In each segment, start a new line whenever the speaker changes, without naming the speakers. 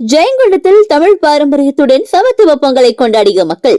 ஜெயங்கொண்டத்தில் தமிழ் பாரம்பரியத்துடன் சமத்துவ பொங்கலை கொண்டாடிய மக்கள்.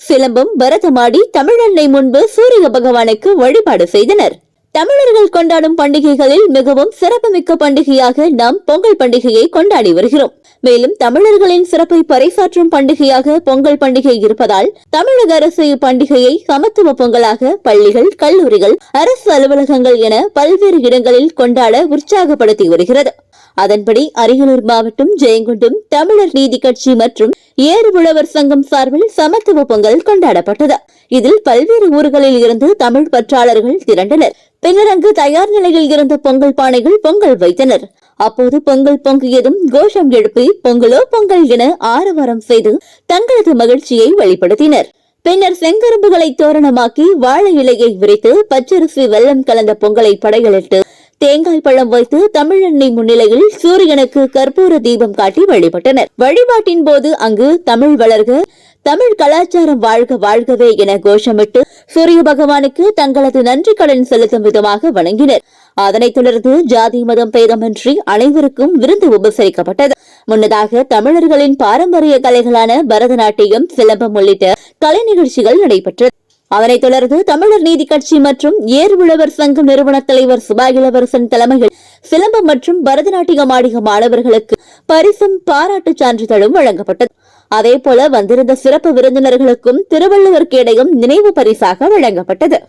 சிலம்பம் பரதமாடி தமிழன்னை முன்பு சூரிய பகவானுக்கு வழிபாடு செய்தனர். தமிழர்கள் கொண்டாடும் பண்டிகைகளில் மிகவும் சிறப்புமிக்க பண்டிகையாக நாம் பொங்கல் பண்டிகையை கொண்டாடி வருகிறோம். மேலும் தமிழர்களின் சிறப்பை பறைசாற்றும் பண்டிகையாக பொங்கல் பண்டிகை இருப்பதால் தமிழக அரசு இப்பண்டிகையை சமத்துவ பொங்கலாக பள்ளிகள் கல்லூரிகள் அரசு அலுவலகங்கள் என பல்வேறு இடங்களில் கொண்டாட உற்சாகப்படுத்தி வருகிறது. அதன்படி அரியலூர் மாவட்டம் ஜெயங்கொண்டம் தமிழர் நீதி கட்சி மற்றும் ஏறு உழவர் சங்கம் சார்பில் சமத்துவ பொங்கல் கொண்டாடப்பட்டது. இதில் பல்வேறு ஊர்களில் இருந்து தமிழ் பற்றாளர்கள் திரண்டனர். பின்னர் அங்கு தயார் நிலையில் இருந்த பொங்கல் பானைகள் பொங்கல் வைத்தனர். அப்போது பொங்கல் பொங்கியதும் கோஷம் எழுப்பி பொங்கலோ பொங்கல் என ஆரவாரம் செய்து தங்களது மகிழ்ச்சியை வெளிப்படுத்தினர். பின்னர் செங்கரும்புகளை தோரணமாக்கி வாழை இலையை விரித்து பச்சரிசி வெள்ளம் கலந்த பொங்கலை படையலிட்டு தேங்காய் பழம் வைத்து தமிழன்னை முன்னிலையில் சூரியனுக்கு கற்பூர தீபம் காட்டி வழிபட்டனர். வழிபாட்டின் போது அங்கு தமிழ் வளர்க தமிழ் கலாச்சாரம் வாழ்க வாழ்கவே என கோஷமிட்டு சூரிய பகவானுக்கு தங்களது நன்றி கடன் செலுத்தும் விதமாக வணங்கினர். அதனைத் தொடர்ந்து ஜாதி மதம் பேதமின்றி அனைவருக்கும் விருந்து உபசரிக்கப்பட்டது. முன்னதாக தமிழர்களின் பாரம்பரிய கலைகளான பரதநாட்டியம் சிலம்பம் உள்ளிட்ட கலை நிகழ்ச்சிகள் நடைபெற்றது. அதனைத் தொடர்ந்து தமிழர் நீதி கட்சி மற்றும் ஏர் உழவர் சங்கம் நிறுவன தலைவர் சுபா இளவரசன் தலைமையில் சிலம்பம் மற்றும் பரதநாட்டியம் ஆடிய மாணவர்களுக்கு பரிசும் பாராட்டுச் சான்றிதழும் வழங்கப்பட்டது. அதேபோல வந்திருந்த சிறப்பு விருந்தினர்களுக்கும் திருவள்ளுவர் கேடயம் நினைவு பரிசாக வழங்கப்பட்டது.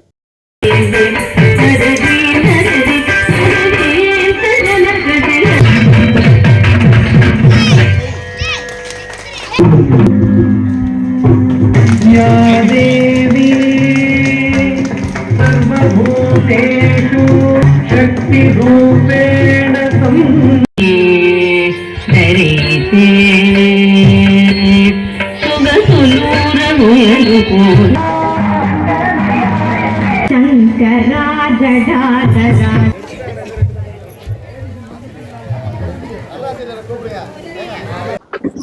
सर्वभूतेषु शक्तिरूपेण धरिते सुगसुलूरगुरुकुल
शङ्करा जडाधरा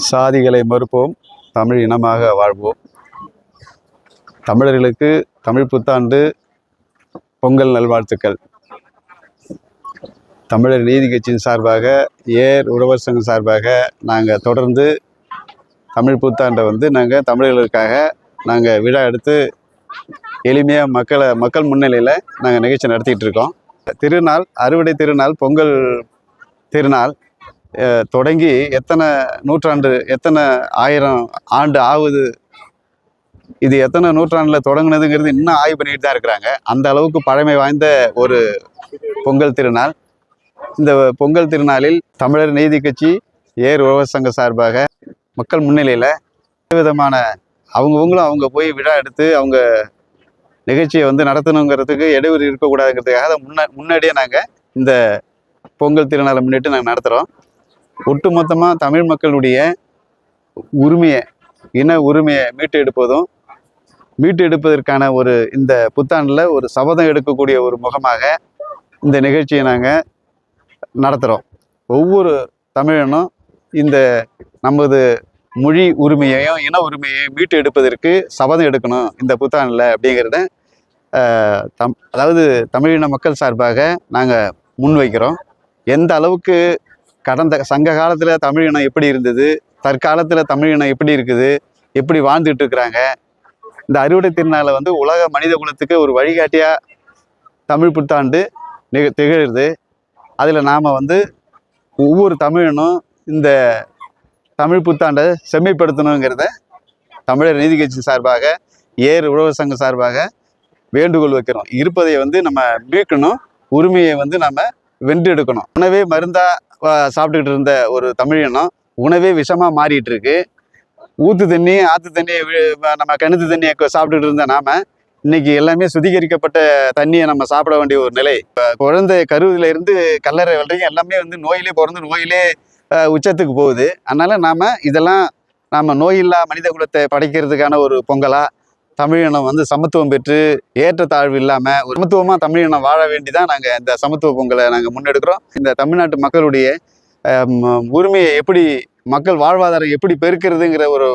சாதிகளை மறுப்போம் தமிழ் இனமாக வாழ்வோம் தமிழர்களுக்கு தமிழ் புத்தாண்டு பொங்கல் நல்வாழ்த்துக்கள். தமிழர் நீதி கட்சியின் சார்பாக ஏர் உழவர் சங்கம் சார்பாக நாங்கள் தொடர்ந்து தமிழ் புத்தாண்டை வந்து நாங்கள் தமிழர்களுக்காக நாங்கள் விழா எடுத்து எளிமையாக மக்களை மக்கள் முன்னிலையில் நாங்கள் நிகழ்ச்சி நடத்திக்கிட்டு இருக்கோம் திருநாள் அறுவடை திருநாள் பொங்கல் திருநாள் தொடங்கி எத்தனை நூற்றாண்டு எத்தனை ஆயிரம் ஆண்டு ஆகுது இது எத்தனை நூற்றாண்டில் தொடங்கினதுங்கிறது இன்னும் ஆய்வு பண்ணிட்டு தான் இருக்கிறாங்க. அந்த அளவுக்கு பழமை வாய்ந்த ஒரு பொங்கல் திருநாள். இந்த பொங்கல் திருநாளில் தமிழர் நீதி கட்சி ஏர் உழவர் சங்க சார்பாக மக்கள் முன்னிலையில் விதமான அவங்கவுங்களும் அவங்க போய் விழா எடுத்து அவங்க நிகழ்ச்சியை வந்து நடத்தணுங்கிறதுக்கு இடையூறு இருக்கக்கூடாதுங்கிறதுக்காக அதை முன்ன முன்னாடியே நாங்கள் இந்த பொங்கல் திருநாளை முன்னிட்டு நாங்கள் நடத்துகிறோம் ஒட்டுமொத்தமாக தமிழ் மக்களுடைய உரிமையை இன உரிமையை மீட்டு எடுப்பதும் மீட்டு எடுப்பதற்கான ஒரு இந்த புத்தாண்டில் ஒரு சபதம் எடுக்கக்கூடிய ஒரு முகமாக இந்த நிகழ்ச்சியை நாங்கள் நடத்துகிறோம் ஒவ்வொரு தமிழனும் இந்த நமது மொழி உரிமையையும் இன உரிமையையும் மீட்டு எடுப்பதற்கு சபதம் எடுக்கணும் இந்த புத்தாண்டில் அப்படிங்கிறத தம் அதாவது தமிழின மக்கள் சார்பாக நாங்கள் முன்வைக்கிறோம். எந்த அளவுக்கு கடந்த சங்க காலத்தில் தமிழ் இனம் எப்படி இருந்தது தற்காலத்தில் தமிழ் இனம் எப்படி இருக்குது எப்படி வாழ்ந்துட்டு இருக்கிறாங்க இந்த அறுவடை திருநாளை வந்து உலக மனித குலத்துக்கு ஒரு வழிகாட்டியாக தமிழ் புத்தாண்டு நிக திகழுது. அதில் நாம் வந்து ஒவ்வொரு தமிழனும் இந்த தமிழ் புத்தாண்டை செம்மைப்படுத்தணுங்கிறத தமிழர் நீதி கட்சி சார்பாக ஏர் உழவர் சங்கம் சார்பாக வேண்டுகோள் வைக்கிறோம். இருப்பதை வந்து நம்ம மீட்கணும். உரிமையை வந்து நம்ம வென்றெடுக்கணும் உணவே மருந்தாக சாப்பிட்டுக்கிட்டு இருந்த ஒரு தமிழினம் உணவே விஷமாக மாறிட்டு இருக்கு. ஊத்து தண்ணி ஆற்று தண்ணியை நம்ம கிணத்து தண்ணியை சாப்பிட்டுட்டு இருந்த நாம இன்னைக்கு எல்லாமே சுத்திகரிக்கப்பட்ட தண்ணியை நம்ம சாப்பிட வேண்டிய ஒரு நிலை. இப்போ குழந்தை கருவில இருந்து கல்லறை வரைக்கும் எல்லாமே வந்து நோயிலே பிறந்து நோயிலே உச்சத்துக்கு போகுது. அதனால நாம இதெல்லாம் நாம நோயில்லா மனித குலத்தை படைக்கிறதுக்கான ஒரு பொங்கலாக தமிழினம் வந்து சமத்துவம் பெற்று ஏற்றத்தாழ்வு இல்லாமல் ஒரு சமத்துவமாக தமிழினம் வாழ வேண்டி தான் நாங்கள் இந்த சமத்துவ பொங்கலை நாங்கள் முன்னெடுக்கிறோம். இந்த தமிழ்நாட்டு மக்களுடைய உரிமையை எப்படி மக்கள் வாழ்வாதாரம் எப்படி பெருக்கிறதுங்கிற ஒரு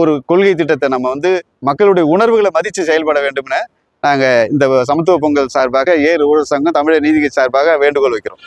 ஒரு கொள்கை திட்டத்தை நம்ம வந்து மக்களுடைய உணர்வுகளை மதித்து செயல்பட வேண்டும்னு நாங்கள் இந்த சமத்துவ பொங்கல் சார்பாக ஏர் ஊழல் சங்கம் தமிழர் நீதிக்கட்சி சார்பாக வேண்டுகோள் வைக்கிறோம்.